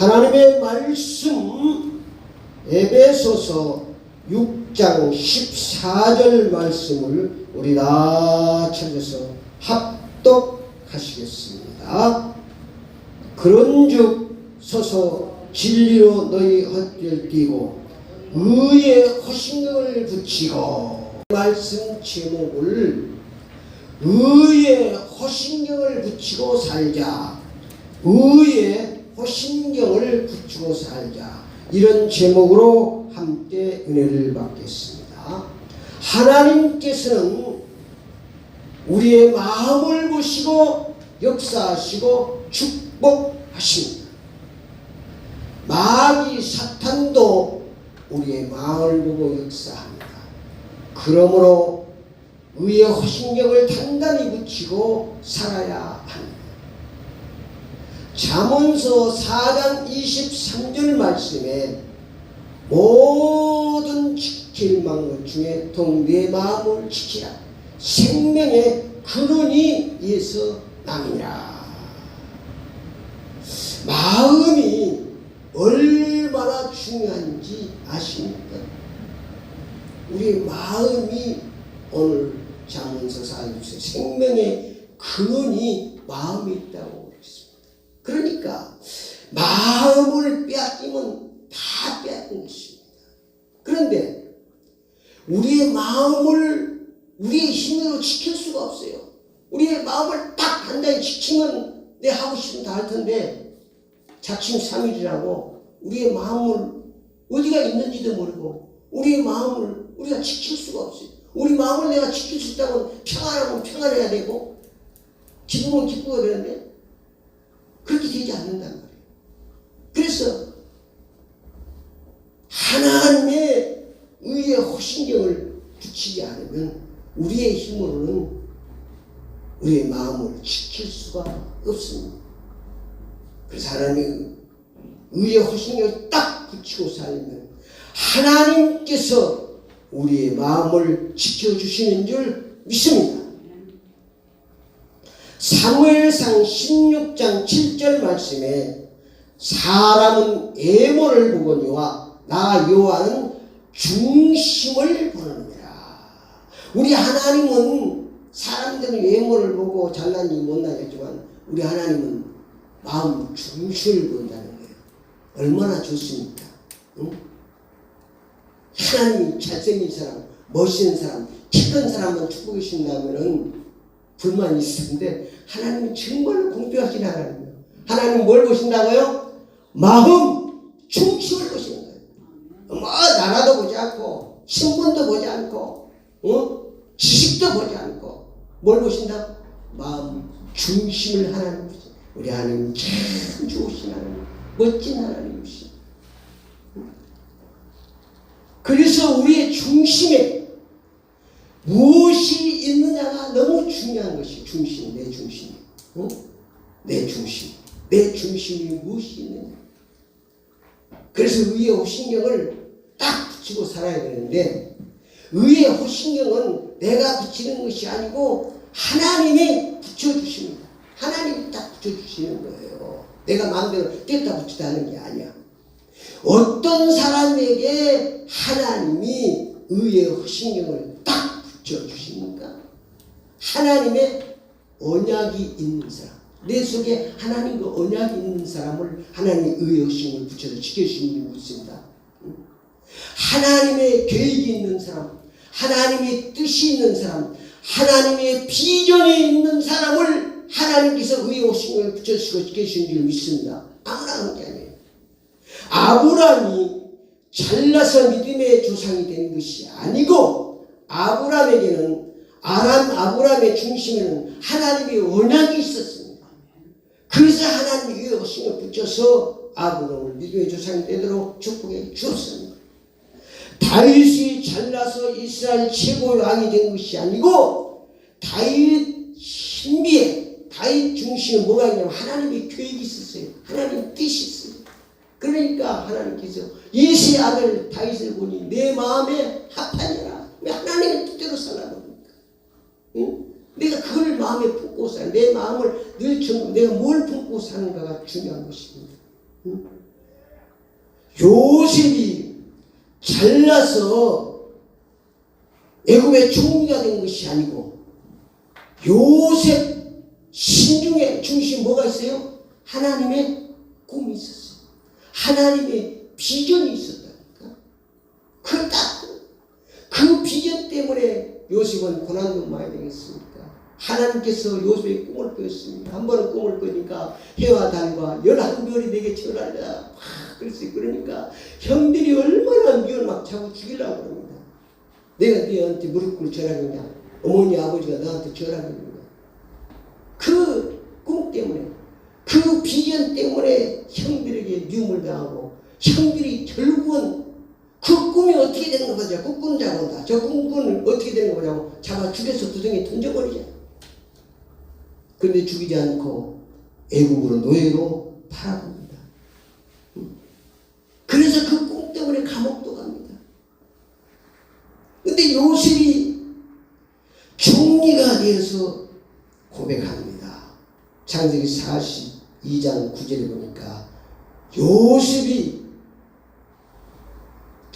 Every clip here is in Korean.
하나님의 말씀 에베소서 6장 14절 말씀을 우리 다 찾아서 합독하시겠습니다. 그런즉 서서 진리로 너희 헛되을 띄고 의의 허신경을 붙이고 말씀 제목을 의의 허신경을 붙이고 살자 의의 허신경을 붙이고 살자 이런 제목으로 함께 은혜를 받겠습니다. 하나님께서는 우리의 마음을 보시고 역사하시고 축복하십니다. 마귀 사탄도 우리의 마음을 보고 역사합니다. 그러므로 의의 허신경을 단단히 붙이고 살아야 합니다. 잠언서 4장 23절 말씀에 모든 지킬 만것 중에 동네 마음을 지키라. 생명의 근원이 이에서 남이라. 마음이 얼마나 중요한지 아십니까? 우리 마음이 오늘 잠언서 4장 생명의 근원이 마음이 있다고 그러니까 마음을 빼앗기면 다 빼앗긴 것입니다. 그런데 우리의 마음을 우리의 힘으로 지킬 수가 없어요. 우리의 마음을 딱 단단히 지키면 내 하고 싶은 다 할 텐데 자칭 3일이라고 우리의 마음을 어디가 있는지도 모르고 우리의 마음을 우리가 지킬 수가 없어요. 우리 마음을 내가 지킬 수 있다면 평안하면 평안해야 되고 기쁘면 기뻐야 되는데 그렇게 되지 않는단 말이에요. 그래서 하나님의 의의 호신경을 붙이지 않으면 우리의 힘으로는 우리의 마음을 지킬 수가 없습니다. 그래서 하나님 의의 호신경을 딱 붙이고 살면 하나님께서 우리의 마음을 지켜주시는 줄 믿습니다. 사무엘상 16장 7절 말씀에 사람은 애모를 보거니와 나 여호와는 중심을 보느니라. 우리 하나님은 사람들은 외모를 보고 잘난지 못나겠지만 우리 하나님은 마음 중심을 본다는 거예요. 얼마나 좋습니까? 응? 하나님이 잘생긴 사람, 멋있는 사람, 키큰 사람만 축복해 주신다면은 불만이 있을 텐데 하나님은 정말로 공평하신 하나님이에요. 하나님 뭘 보신다고요? 마음 중심을 보시는 거예요. 뭐 나라도 보지 않고 신분도 보지 않고 어? 지식도 보지 않고 뭘 보신다? 마음 중심을 하나님 보시. 우리 하나님 참 좋으신 하나님, 멋진 하나님이시. 그래서 우리의 중심에 무엇이 있느냐가 너무 중요한 것이 중심, 내 중심. 어? 내 중심. 내 중심이 무엇이 있느냐. 그래서 의의 호신경을 딱 붙이고 살아야 되는데 의의 호신경은 내가 붙이는 것이 아니고 하나님이 붙여주십니다. 하나님이 딱 붙여주시는 거예요. 내가 마음대로 뗐다 붙이다 하는 게 아니야. 어떤 사람에게 하나님이 의의 호신경을 딱 붙여주십니까? 하나님의 언약이 있는 사람. 내 속에 하나님과 언약이 있는 사람을 하나님의 호신경을 붙여서 지켜주시는 분이 있습니다. 하나님의 계획이 있는 사람, 하나님의 뜻이 있는 사람, 하나님의 비전이 있는 사람을 하나님께서 호신경을 붙여주시고 지켜주시는 줄 믿습니다. 아무나 하는 게 아니에요. 아브라함이 잘나서 믿음의 조상이 된 것이 아니고 아브라함에게는 아람 아브라함의 중심에는 하나님의 언약이 있었습니다. 그래서 하나님이 위에 오신을 붙여서 아브라함을 믿음의 조상이 되도록 축복해 주었습니다. 다윗이 잘나서 이스라엘 최고의 왕이 된 것이 아니고 다윗 신비에 다윗 중심에 뭐가 있냐면 하나님의 계획이 있었어요. 하나님의 뜻이 있어요. 그러니까 하나님께서 예수의 아들 다윗을 보니 내 마음에 합하니라. 왜 하나님의 뜻대로 살아갑니까? 응? 내가 그걸 마음에 품고 살, 내 마음을 늘 정, 내가 뭘 품고 사는가가 중요한 것입니다. 응? 요셉이 잘나서 애굽의 총리가 된 것이 아니고 요셉 신중의 중심 뭐가 있어요? 하나님의 꿈이 있었어요. 하나님의 비전이 있었다니까. 그딱 그 비전 때문에 요셉은 고난도 많이 되겠습니까? 하나님께서 요셉의 꿈을 꿨습니다. 한 번은 꿈을 꾸니까 해와 달과 열한 별이 절하리라. 막 그랬어요. 그러니까 형들이 얼마나 미워를 막 자고 죽이려고 그럽니다. 내가 너한테 무릎 꿇고 절하겠냐? 어머니 아버지가 나한테 절하겠냐? 그 꿈 때문에 그 비전 때문에 형들에게 미움을 당하고 형들이 결국은 그 꿈이 어떻게 되는 거냐? 꿈꾸는 자가 온다. 저 꿈꾸는 어떻게 되는 거냐고 잡아 죽여서 두덩이에 던져버리자. 근데 죽이지 않고 애국으로 노예로 팔아봅니다. 그래서 그 꿈 때문에 감옥도 갑니다. 근데 요셉이 종리가 되어서 고백합니다. 창세기 42장 9절에 보니까 요셉이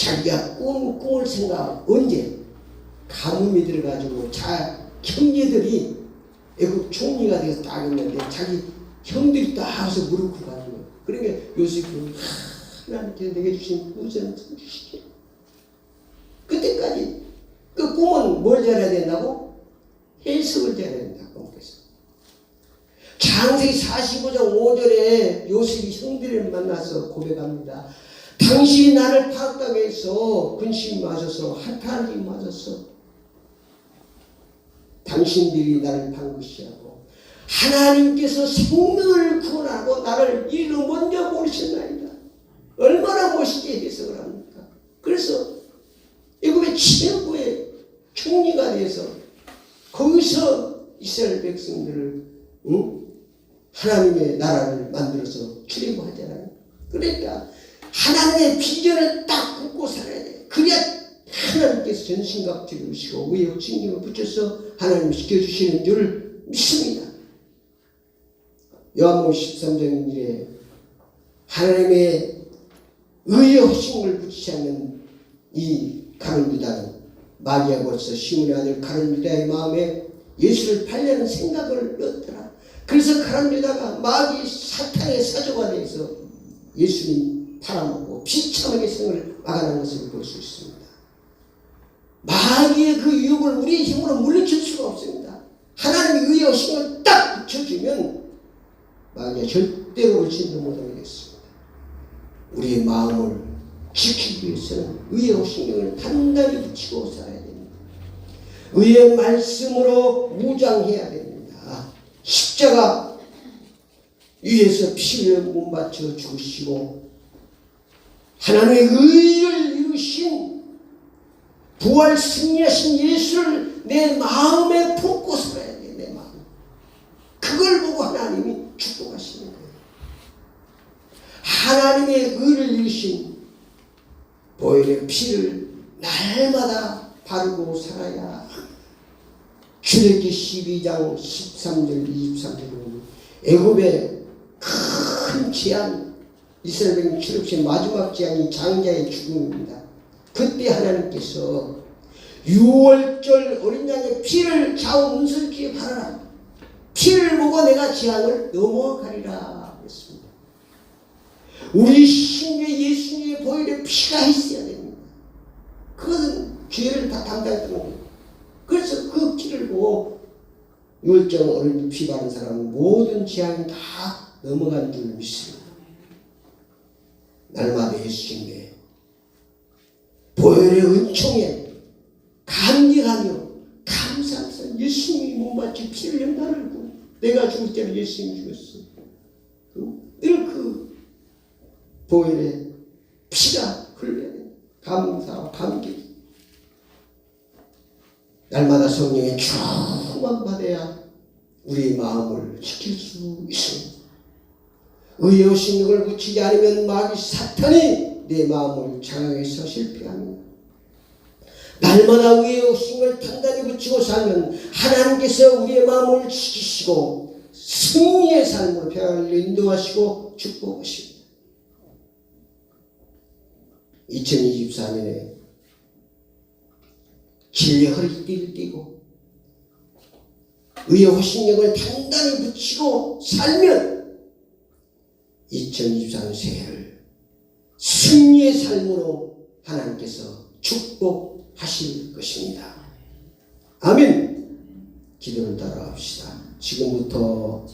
자기가 꾼 꿈을 생각 언제 가뭄이 들어가지고 자 형제들이 애국 총리가 돼서 딱 있는데 자기 형들이 딱 와서 무릎 거예요. 그러니까 요셉이 하나님께서 내게 주신 우선 주시게 그때까지 그 꿈은 뭘 잘해야 된다고? 해석을 잘해야 된다. 꿈께서. 창세기 45장 5절에 요셉이 형들을 만나서 고백합니다. 당신이 나를 파악당에 해서 근심이 맞아서 한탄이 맞아서 당신들이 나를 판 것이라고 하나님께서 생명을 구원하고 나를 일로 먼저 모르셨나이다. 얼마나 멋있게 해석을 합니까? 그래서 애굽의 치명부의 총리가 돼서 거기서 이스라엘 백성들을 응? 하나님의 나라를 만들어서 출애굽하잖아요. 그러니까 하나님의 비전을 딱 굽고 살아야 돼. 그래야 하나님께서 전신갑주를 주시고 위에 신경을 붙여서 하나님 시켜주시는 줄 믿습니다. 요한복음 13장 1에 하나님의 의의 허심을 붙이지 않는 이 가룟 유다는 마귀가 벌써 시몬의 아들 가룟 유다의 마음에 예수를 팔려는 생각을 넣었더라. 그래서 가룟 유다가 마귀 사탄의 사조가 돼서 예수님 팔아먹고 비참하게 생을 막아낸 것을 볼 수 있습니다. 마귀의 그 유혹을 우리의 힘으로 물리칠 수가 없습니다. 하나님의 의의 허심을 딱 붙여주면 마귀가 절대로 올지도 못하겠습니다. 우리의 마음을 지키기 위해서는 의의 신경을 단단히 붙이고 살아야 됩니다. 의의 말씀으로 무장해야 됩니다. 십자가 위에서 피를 못 맞춰 죽으시고 하나님의 의를 이루신 부활 승리하신 예수를 내 마음에 품고 살아야 돼, 내 마음. 그걸 보고 하나님이 축복하시는 거예요. 하나님의 의를 이루신 보혈의 피를 날마다 바르고 살아야 출애기 12장 13절 23절은 애굽의 큰 재앙 이스라엘 백성 출애굽시 마지막 재앙이 장자의 죽음입니다. 그때 하나님께서 6월절 어린 양의 피를 좌우 문설기에 바라라. 피를 보고 내가 재앙을 넘어가리라 그랬습니다. 우리 신의 예수님의 보혈의 피가 있어야 됩니다. 그것은 죄를 다 담당했던 거예요. 그래서 그 피를 보고 율정 어린 피 바른 사람은 모든 재앙이 다 넘어간 줄 믿습니다. 날마다 예수님의 보혈의 은총에 감격하며 감사하면서 예수님이 몸받치 피를 연달고 내가 죽을 때는 예수님이 죽었어. 늘그 보혈의 피가 돼. 감사와 감격. 날마다 성령의 충만 받아야 우리 마음을 지킬 수 있습니다. 의의 신경을 붙이지 않으면 마귀 사탄이 내 마음을 장악해서 실패합니다. 날마다 의의 신경을 단단히 붙이고 살면 하나님께서 우리의 마음을 지키시고 승리의 삶으로 평안을 인도하시고 축복하십니다. 2024년에 진리의 허리띠를 띠고 의의 호신력을 단단히 붙이고 살면 2024년 새해를 승리의 삶으로 하나님께서 축복하실 것입니다. 아멘. 기도를 따라합시다. 지금부터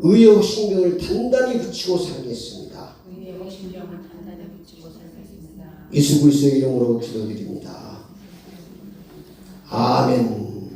의의 호신력을 단단히 붙이고 살겠습니다. 예수 그리스도의 이름으로 기도드립니다. 아멘.